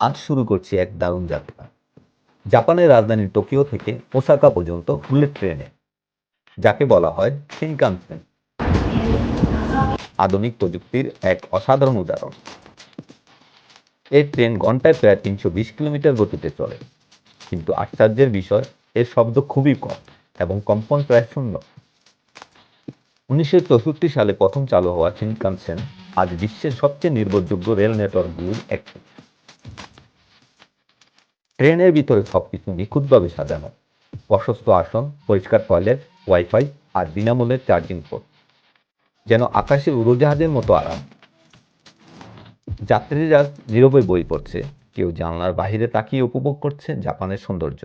আজ শুরু করছি এক দারুণ যাত্রা। জাপানের রাজধানী টোকিও থেকে ওসাকা পর্যন্ত বুলেট ট্রেনে, যাকে বলা হয় শিনকানসেন আধুনিক প্রযুক্তির এক অসাধারণ উদাহরণ। এই ট্রেন ঘন্টায় প্রায় তিনশো বিশ কিলোমিটার গতিতে চলে। কিন্তু আশ্চর্যের বিষয়, এর শব্দ খুবই কম এবং কম্পন প্রায় শূন্য। উনিশশো চৌষট্টি সালে প্রথম চালু হওয়া শিনকানসেন আজ বিশ্বের সবচেয়ে নির্ভরযোগ্য রেল নেটওয়ার্কগুলির একটি। ট্রেনের ভিতরে সবকিছু নিখুঁতভাবে সাজানো। প্রশস্ত আসন, পরিষ্কার টয়লেট ওয়াইফাই আর বিনামূল্যের চার্জিং পোর্ট যেন আকাশের উড়োজাহাজের মতো আরাম। যাত্রীরা নীরবে বই পড়ছে। কেউ জানলার বাহিরে তাকিয়ে উপভোগ করছে জাপানের সৌন্দর্য।